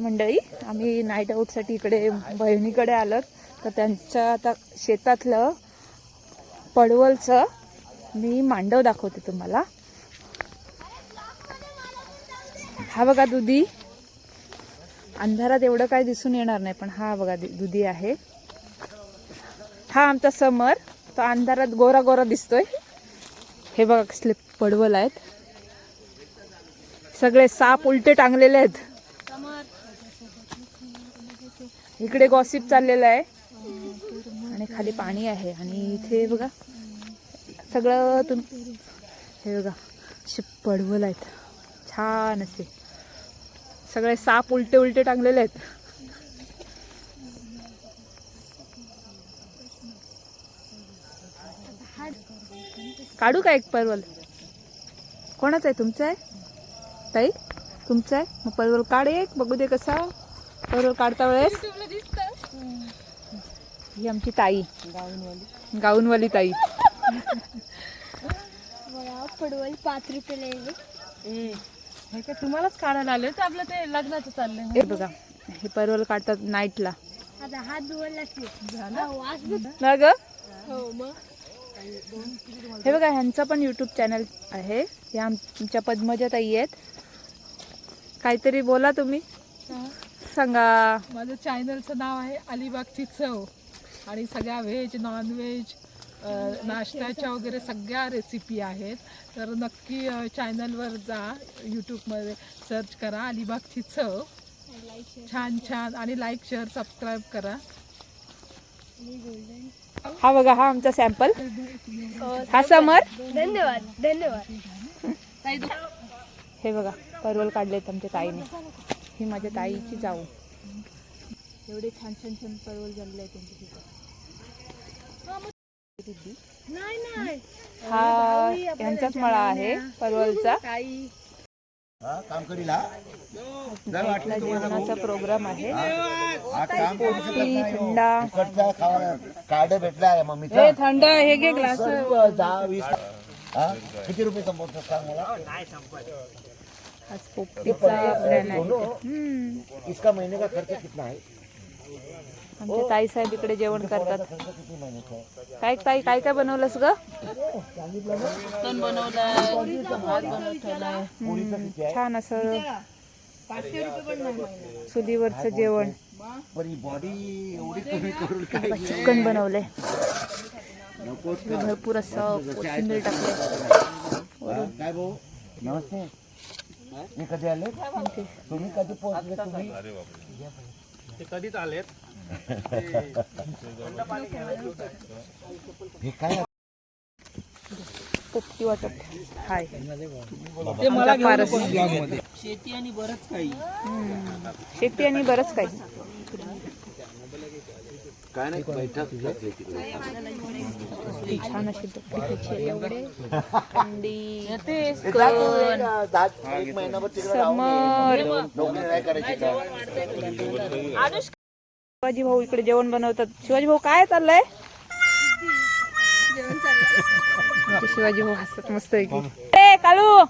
मंडळी आम्ही नाईट आऊटसाठी इकडे बहिणीकडे आलोत. तर त्यांच्या आता शेतातलं पडवलचं मी मांडव दाखवते तुम्हाला. हा बघा दुधी. अंधारात एवढं काय दिसून येणार नाही पण हा बघा दुधी आहे. हा आमचा समर. तो अंधारात गोरा गोरा दिसतोय. हे बघा कसले पडवल आहेत. सगळे साप उलटे टांगलेले आहेत. इकडे गॉसिप चाललेलं आहे. आणि खाली पाणी आहे. आणि इथे बघा सगळं तुम हे बघा असे पडवल आहेत. छान असे. सगळे साप उलटे उलटे टांगलेले आहेत. काढू का एक परवल? कोणाचं आहे? तुमचं आहे? ताई तुमचं आहे? मग परवल काढ एक बघू दे कसा. परवल काढता वेळेस? ही आमची ताई. गाऊनवाली. ताई. पडवल पाच रुपये तुम्हालाच काढायला आले तर आपलं ते लग्नाचं चाललंय हे बघा हे परवल काढतात नाईटला. हात ग? हो हे बघा ह्यांचं पण युट्यूब चॅनल आहे. हे आमच्या पद्मजा ताई आहेत. काहीतरी बोला तुम्ही. सांगा. माझं चॅनलचं नाव आहे अलिबागची चव. आणि सगळ्या व्हेज नॉन व्हेज नाश्त्याच्या वगैरे सगळ्या रेसिपी आहेत. तर नक्की चॅनलवर जा यूट्यूबमध्ये सर्च करा अलिबागची चव. छान छान. आणि लाईक शेअर सबस्क्राईब करा. हा बघा हा आमचा सॅम्पल हा समर. धन्यवाद धन्यवाद. हे बघा परवल काढलेत आमच्या ताईने. ही माझ्या ताईची जाऊ. एवढे छान छान छान परवल झालेले आहेत त्यांच्या तिथं. नाही नाही. हा यांचाच मळा आहे परवलचा हा, हा? जेवणाचा प्रोग्राम आहे. हा? पोटी थंडा. खावा कार्ड भेटला आहे मम्मीचा. थंड हे घे ग्लास. हा? किती रुपये संपवतो सांग मला? आज पोपटीचा प्लॅन आहे हम्म. इसका महीने का खर्च कितना है? आमच्या ताई साहेब इकडे जेवण करतात. काय ताई काय काय बनवलंस ग? छान असं चुलीवरचं जेवण. चिकन बनवलंय. भरपूर असं कोथिंबीर टाकले काय भाऊ? नमस्ते. मी कधी आले? तुम्ही कधी पोहोचले तुम्ही? हे काय पोपटी वाटप हाय. ते मला पारस. शेती आणि बरंच काही. शेती आणि बरंच काही. काय नाही बैठक ती छान अशी एवढे थंडी तिकडे शिवाजी भाऊ इकडे जेवण बनवतात. शिवाजी भाऊ काय चाललंय? शिवाजी भाऊ हसतात मस्त कालू!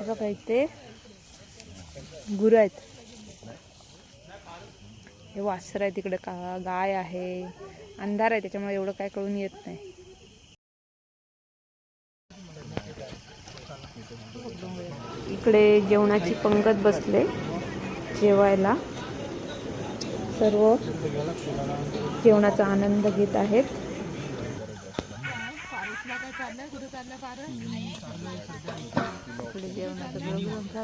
बघा इथे गुरु आहेत. हे वासर आहे तिकडे का गाय आहे अंधार आहे त्याच्यामुळे एवढं काय कळून येत नाही. इकडे जेवणाची पंगत बसले जेवायला. सर्व जेवणाचा आनंद घेत आहेत. जेवणाचं.